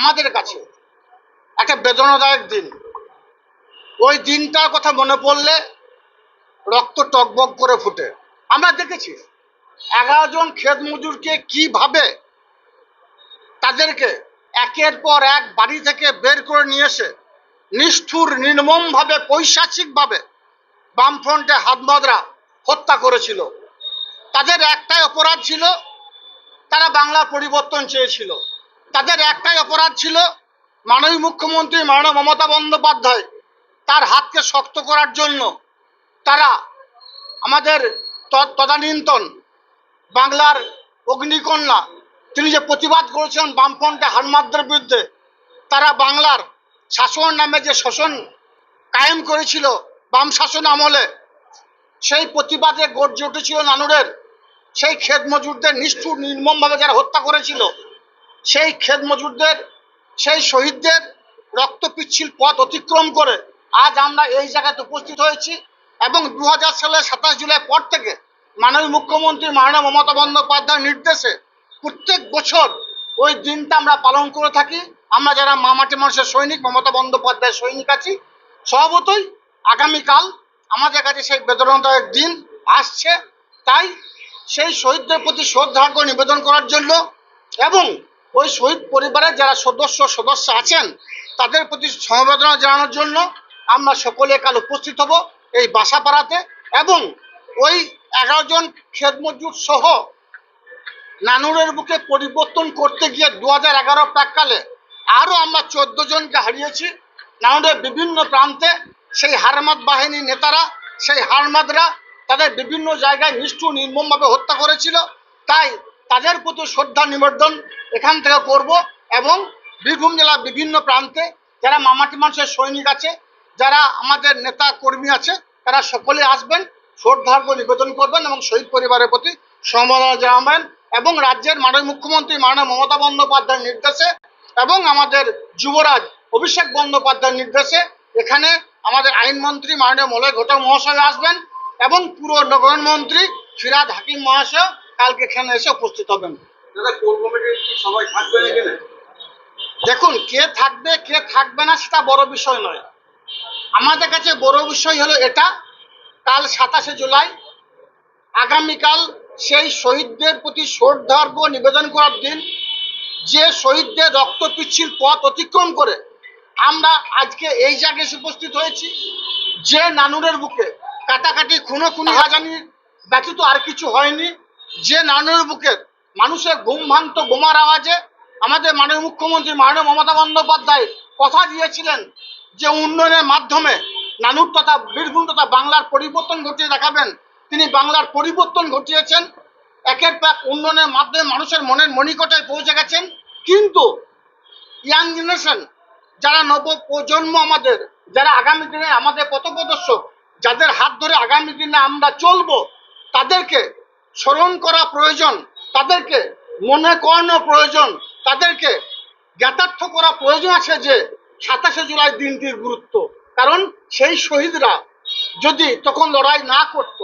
আমাদের কাছে একটা বেদনাদায়ক দিন। ওই দিনটার কথা মনে পড়লে রক্ত টকবক করে ফুটে। আমরা দেখেছি এগারো জন ক্ষেত মজুরকে কীভাবে তাদেরকে একের পর এক বাড়ি থেকে বের করে নিয়ে এসে নিষ্ঠুর, নির্মমভাবে, পৈশাচিকভাবে বামফ্রন্টে হাতমদরা হত্যা করেছিল। তাদের একটাই অপরাধ ছিল, তারা বাংলার পরিবর্তন চেয়েছিল। তাদের একটাই অপরাধ ছিল মাননীয় মুখ্যমন্ত্রী মাননীয় মমতা বন্দ্যোপাধ্যায় তার হাতকে শক্ত করার জন্য। তারা আমাদের তদানীন্তন বাংলার অগ্নিকন্যা, তিনি যে প্রতিবাদ করেছেন বামফ্রন্টে হানমাদদের বিরুদ্ধে, তারা বাংলার শাসন নামে যে শোষণ কায়েম করেছিল বাম শাসন আমলে, সেই প্রতিবাদে গর্জে উঠেছিল নানুরের, সেই ক্ষেত মজুরদের নিষ্ঠুর, নির্মমভাবে যারা হত্যা করেছিল সেই ক্ষেত মজুরদের, সেই শহীদদের রক্ত পিচ্ছিল পথ অতিক্রম করে আজ আমরা এই জায়গাতে উপস্থিত হয়েছি এবং দু হাজার সালের সাতাশ জুলাই পর থেকে মাননীয় মুখ্যমন্ত্রী মাননীয় মমতা বন্দ্যোপাধ্যায়ের নির্দেশে প্রত্যেক বছর ওই দিনটা আমরা পালন করে থাকি। আমরা যারা মামাটি মানুষের সৈনিক, মমতা বন্দ্যোপাধ্যায়ের সৈনিক আছি, স্বভাবতই আগামীকাল আমাদের কাছে সেই বেদনাদায়ক দিন আসছে। তাই সেই শহীদদের প্রতি শ্রদ্ধার্ঘ নিবেদন করার জন্য এবং ওই শহীদ পরিবারের যারা সদস্য সদস্য আছেন, তাদের প্রতি সমবেদনা জানানোর জন্য আমরা সকলে কাল উপস্থিত হব এই বাসাপাড়াতে এবং ওই এগারো জন খেত মজুর সহ নানুরের বুকে পরিবর্তন করতে গিয়ে দু হাজার এগারো প্রাককালে আরও আমরা চোদ্দ জনকে হারিয়েছি। নানুরের বিভিন্ন প্রান্তে সেই হারমাদ বাহিনীর নেতারা, সেই হারমাদরা তাদের বিভিন্ন জায়গায় নিষ্ঠুর নির্মমভাবে হত্যা করেছিল। তাই তাদের প্রতি শ্রদ্ধা নিবেদন এখান থেকে করব এবং বীরভূম জেলার বিভিন্ন প্রান্তে যারা মামাটি মানুষের সৈনিক আছে, যারা আমাদের নেতা কর্মী আছে, তারা সকলে আসবেন, শ্রদ্ধার্ঘ নিবেদন করবেন এবং শহীদ পরিবারের প্রতি সমবেদনা জানাবেন এবং রাজ্যের মাননীয় মুখ্যমন্ত্রী মাননীয় মমতা বন্দ্যোপাধ্যায়ের নির্দেশে এবং আমাদের যুবরাজ অভিষেক বন্দ্যোপাধ্যায়ের নির্দেশে এখানে আমাদের আইনমন্ত্রী মাননীয় মলয় ঘটক মহাশয় আসবেন এবং পুরো নগর মন্ত্রী ফিরাদ হাকিম মহাশয় কালকে এখানে এসে উপস্থিত হবেন। দাদা কোর কমিটির কি সবাই থাকবেন এখানে দেখুন কে থাকবে কে থাকবে না সেটা বড় বিষয় নয়। আমাদের কাছে বড় বিষয় হলো এটা কাল সাতাশে জুলাই আগামীকাল সেই শহীদদের প্রতি শ্রদ্ধার্ঘ নিবেদন করার দিন যে শহীদদের রক্ত পিচ্ছিল পথ অতিক্রম করে আমরা আজকে এই জায়গায় উপস্থিত হয়েছি যে নানুরের বুকে কাটাকাটি খুনো খুনি হাজানি ব্যতীত আর কিছু হয়নি যে নানুর বুকে মানুষের ঘুম ভাঙত বোমার আওয়াজে আমাদের মাননীয় মুখ্যমন্ত্রী মাননীয় মমতা বন্দ্যোপাধ্যায় কথা দিয়েছিলেন যে উন্নয়নের মাধ্যমে নানুর তথা বীরভূম তথা বাংলার পরিবর্তন ঘটিয়ে দেখাবেন। তিনি বাংলার পরিবর্তন ঘটিয়েছেন। একের পর উন্নয়নের মাধ্যমে মানুষের মনের মণিকটায় পৌঁছে গেছেন। কিন্তু ইয়াং জেনারেশন, যারা নব প্রজন্ম আমাদের, যারা আগামী দিনে আমাদের পথপ্রদর্শক, যাদের হাত ধরে আগামী দিনে আমরা চলবো, তাদেরকে স্মরণ করা প্রয়োজন, তাদেরকে মনে করানো প্রয়োজন, তাদেরকে জ্ঞাতার্থ করা প্রয়োজন আছে যে সাতাশে জুলাই দিনটির গুরুত্ব। কারণ সেই শহীদরা যদি তখন লড়াই না করত,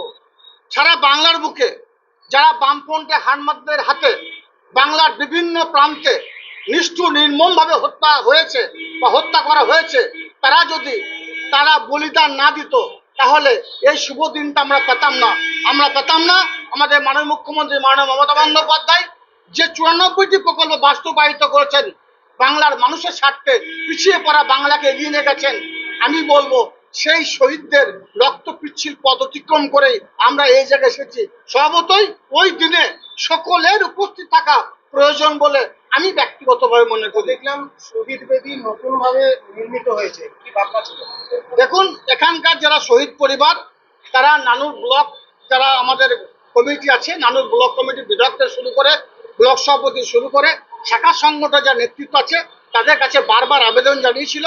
সারা বাংলার বুকে যারা বামপন্থী হানমাদদের হাতে বাংলার বিভিন্ন প্রান্তে নিষ্ঠুর নির্মমভাবে হত্যা হয়েছে বা হত্যা করা হয়েছে, তারা যদি তারা বলিদান না দিত, তাহলে এই শুভ দিনটা আমরা পেতাম না। আমরা পেতাম না আমাদের মাননীয় মুখ্যমন্ত্রী মাননীয় মমতা বন্দ্যোপাধ্যায় যে চুরানব্বইটি প্রকল্প বাস্তবায়িত করেছেন বাংলার মানুষের স্বার্থে পিছিয়ে পড়া বাংলাকে এগিয়ে নিয়ে গেছেন আমি বলব সেই শহীদদের রক্ত পিচ্ছিল পথ অতিক্রম করে আমরা এই জায়গায় এসেছি। স্বভাবতই ওই দিনে সকলের উপস্থিত থাকা প্রয়োজন বলে আমি ব্যক্তিগতভাবে মনে করি। দেখলাম শহীদ বেদি নতুন ভাবে নির্মিত হয়েছে। কি ভাবনা ছিল? দেখুন এখানকার যারা শহীদ পরিবার তারা নানুর ব্লক যারা আমাদের কমিটি আছে, নানুর ব্লক কমিটি বিধায়ক থেকে শুরু করে ব্লক সভাপতি শুরু করে শাখা সংগঠনের যা নেতৃত্ব আছে, তাদের কাছে বারবার আবেদন জানিয়েছিল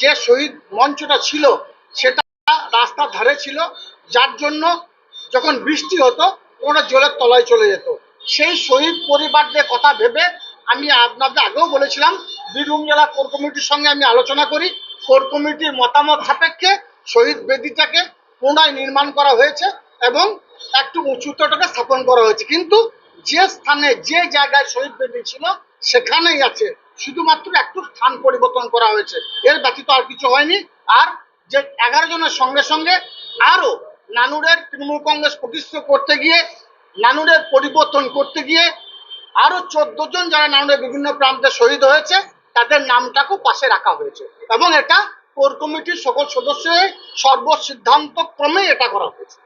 যে শহীদ মঞ্চটা ছিল সেটা রাস্তার ধারে ছিল, যার জন্য যখন বৃষ্টি হতো ওটা জলের তলায় চলে যেত। সেই শহীদ পরিবারদের কথা ভেবে আমি আপনাদের আগেও বলেছিলাম, বীরভূম জেলা কোর কমিটির সঙ্গে আমি আলোচনা করি, কোর কমিটির মতামত সাপেক্ষে শহীদ বেদিটাকে পুনরায় নির্মাণ করা হয়েছে এবং একটু উঁচুতটাকে স্থাপন করা হয়েছে। কিন্তু যে স্থানে, যে জায়গায় শহীদ বেদি ছিল, সেখানেই আছে। শুধুমাত্র একটু স্থান পরিবর্তন করা হয়েছে। এর ব্যতীত আর কিছু হয়নি। আর যে এগারো জনের সঙ্গে সঙ্গে আরও নানুরের তৃণমূল কংগ্রেস প্রতিষ্ঠা করতে গিয়ে, নানুরের পরিবর্তন করতে গিয়ে আরও চোদ্দ জন যারা নানুরের বিভিন্ন প্রান্তে শহীদ হয়েছে, তাদের নামটাকেও পাশে রাখা হয়েছে। এবং এটা কোর কমিটির সকল সদস্যের সর্বসিদ্ধান্ত ক্রমে এটা করা হয়েছে।